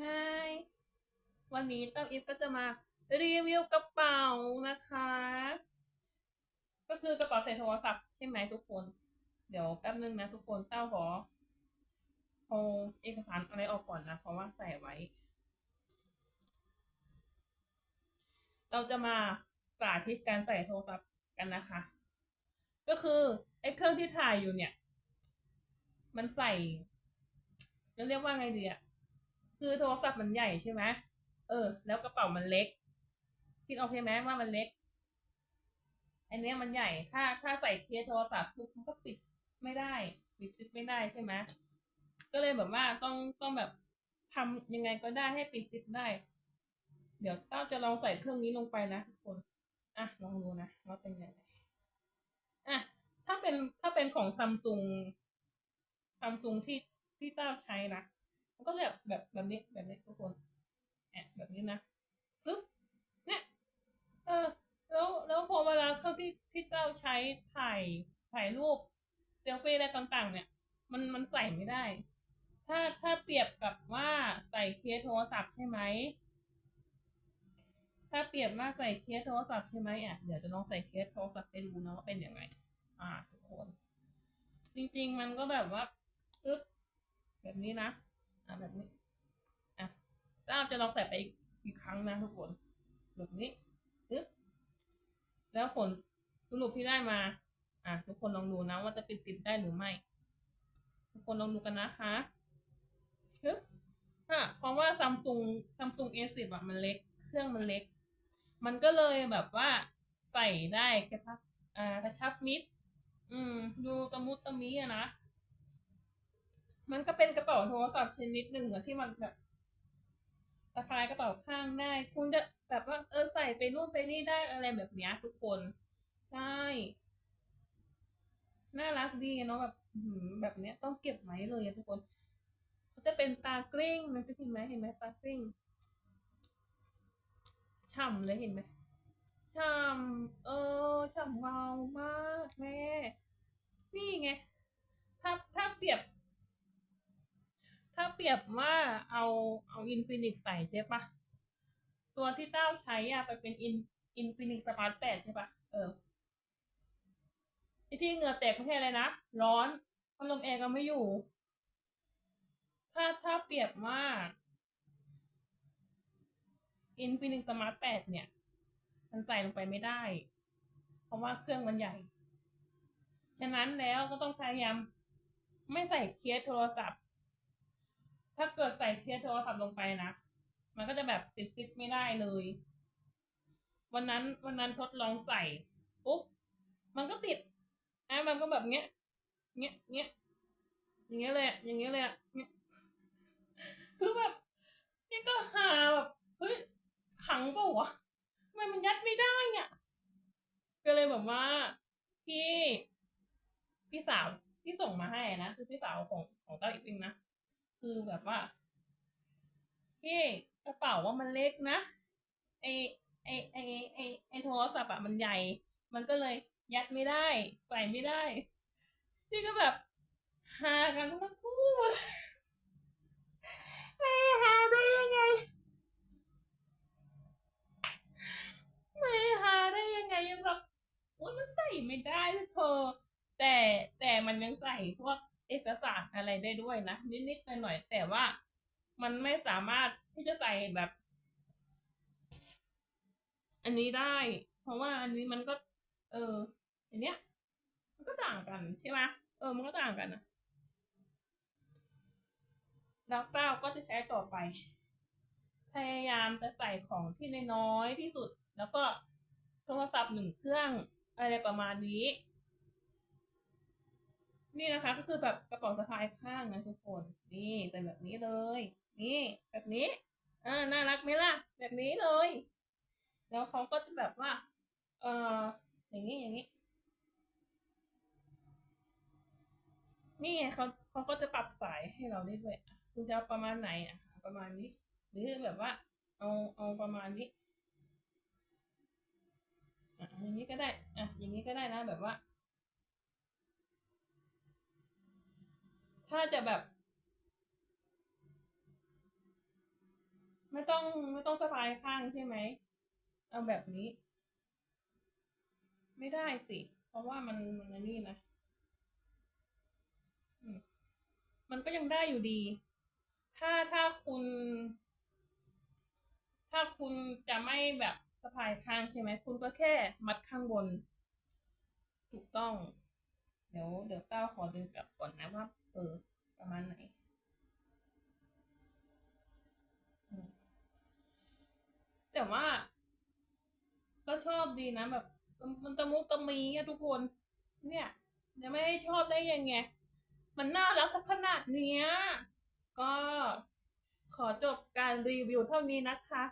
ฮายวันนี้เต้าอีฟก็จะมารีวิวกระเป๋านะคะ ก็คือกระเป๋าใส่โทรศัพท์ใช่ไหมทุกคน เดี๋ยวแป๊บนึงนะทุกคนเต้าขอเอาเอกสารอะไรออกก่อนนะ เพราะว่าใส่ไว้ เราจะมาสาธิตการใส่โทรศัพท์กันนะคะ ก็คือไอ้เครื่องที่ถ่ายอยู่เนี่ย มันใส่จะเรียกว่าไงดีอะ คือโทรศัพท์มันใหญ่ใช่ไหมเออ แล้วกระเป๋ามันเล็กคิดออกใช่ไหมว่ามันเล็ก อันเนี้ยมันใหญ่ ถ้าถ้าใส่เคสโทรศัพท์ปุ๊บมันก็ปิดไม่ได้ ปิดซิปไม่ได้ใช่ไหมก็เลยแบบว่าต้องต้องแบบทำยังไงก็ได้ให้ปิดซิปได้ เดี๋ยวเต้าจะลองใส่เครื่องนี้ลงไปนะทุกคนอะลองดูนะว่าเป็นยังไงอะถ้าเป็นถ้าเป็นของซัมซุงซัมซุงที่ที่เต้าใช้นะ มันก็แบบแบบแบบนี้แบบนี้ทุกคนแอบแบบนี้นะปึ๊บเนี่ยเออแล้วแล้วพอเวลาเครื่องที่ที่เต้าใช้ถ่ายถ่ายรูปเซลฟี่อะไรต่าง ๆ เนี่ย มันมันใส่ไม่ได้ ถ้าถ้าเปรียบกับว่าใส่เคสโทรศัพท์ใช่ไหมถ้าเปรียบว่าใส่เคสโทรศัพท์ใช่ไหมอะเดี๋ยวจะลองใส่เคสโทรศัพท์ให้ดูนะว่าเป็นยังไง อ่าทุกคน จริง ๆ มันก็แบบว่าอึ๊บแบบนี้นะ อะแบบนี้อะแล้วเราจะลองใส่ไปอีกอีกครั้งนะทุกคนแบบนี้อึ๊บแล้วผลสรุปที่ได้มา อะทุกคนลองดูนะว่าจะปิดติดได้หรือไม่ ทุกคนลองดูกันนะคะฮึบอะเพราะว่าซัมซุงซัมซุง A10 อะมันเล็ก เครื่องมันเล็ก มันก็เลยแบบว่าใส่ได้กระชับอ่ากระชับมิด อืม ดูตะมุตะมิอะนะ มันก็เป็นกระเป๋าโทรศัพท์ชนิดหนึ่งอะที่มันแบบสะพายกระเป๋าข้างได้ คุณจะแบบว่าเออใส่ไปนู่นไปนี่ได้อะไรแบบเนี้ยทุกคนใช่น่ารักดีเนาะแบบแบบเนี้ยต้องเก็บไว้เลยอะทุกคนเขาจะเป็นตากลิ้งนะจะเห็นไหมเห็นไหมตากลิ้งฉ่ำเลยเห็นไหมฉ่ำเออฉ่ำเงามากแม่ นี่ไง ถ้าถ้าเปรียบ ถ้าเปรี ยบว่าเอาเอาอินฟินิกใส่ใช่ปะตัวที่เต้าใช้อะไปเป็นอินอินฟินิกสมาร์ทแปดใช่ปะเออไอที่เหงื่อแตกไม่ใช่อะไรนะ ร้อนพัดลมแอร์ก็ไม่อยู่ ถ้าถ้าเปรียบว่าอินฟินิกสมาร์ทแปดเนี่ย มันใส่ลงไปไม่ได้ เพราะว่าเครื่องมันใหญ่ ฉะนั้นแล้วก็ต้องพยายามไม่ใส่เคสโทรศัพท์ ถ้าเกิดใส่เคสโทรศัพท์ลงไปนะ มันก็จะแบบติดฟิตไม่ได้เลย วันนั้นวันนั้นทดลองใส่ปุ๊บมันก็ติดอะมันก็แบบเงี้ย เงี้ยเงี้ยอย่างเงี้ยเลยอย่างเงี้ยเลยอะเงี้ยคือแบบนี่ก็หาแบบเฮ้ยขังก็วะทำไมมันยัดไม่ได้เนี่ยก็เลยแบบว่าพี่พี่สาวที่ส่งมาให้นะคือพี่สาวของของ คือแบบว่าพี่กระเป๋าว่ามันเล็กนะไอไอไอไอไอโทรศัพท์อะมันใหญ่ มันก็เลยยัดไม่ได้ ใส่ไม่ได้พี่ก็แบบหากันทั้งคู่แม่หาได้ยังไงแม่หาได้ยังไงยังแบบโอ้ยมันใส่ไม่ได้เธอ แต่แต่มันยังใส่พวก เอกสารอะไรได้ด้วยนะนิดๆหน่อยๆแต่ว่ามันไม่สามารถที่จะใส่แบบ อันนี้ได้ เพราะว่าอันนี้มันก็ เอออันเนี้ย มันก็ต่างกันใช่ไหมเออ มันก็ต่างกันนะแล้วเต้าก็จะใช้ต่อไป พยายามจะใส่ของที่น้อยที่สุด แล้วก็โทรศัพท์หนึ่งเครื่องอะไรประมาณนี้ นี่นะคะก็คือแบบกระเป๋าสะพายข้างนะทุกคน นี่ใส่แบบนี้เลย นี่แบบนี้อ่าน่ารักไหมล่ะ แบบนี้เลย แล้วเขาก็จะแบบว่า เอออย่างนี้อย่างนี้ นี่ไงเขาเขาก็จะปรับสายให้เราได้ด้วยคุณจะเอาประมาณไหนอะ ประมาณนี้ หรือแบบว่า เอาเอาประมาณนี้อะอย่างนี้ก็ได้อะอย่างนี้ก็ได้นะแบบว่า ถ้าจะแบบ ไม่ต้องไม่ต้องสะพายข้างใช่ไหม เอาแบบนี้ ไม่ได้สิ เพราะว่ามันมันอันนี่นะมันก็ยังได้อยู่ดี ถ้าถ้าคุณ ถ้าคุณจะไม่แบบสะพายข้างใช่ไหม คุณก็แค่มัดข้างบน ถูกต้อง เดี๋ยวเดี๋ยวก้าขอดึงกลับก่อนนะว่า ออ ประมาณไหนแต่ว่า ก็ชอบดีนะแบบ มันตะมุตะมีอะทุกคน เนี่ยจะไม่ให้ชอบได้ยังไง มันน่ารักสักขนาดเนี้ย ก็ขอจบการรีวิวเท่านี้นะคะ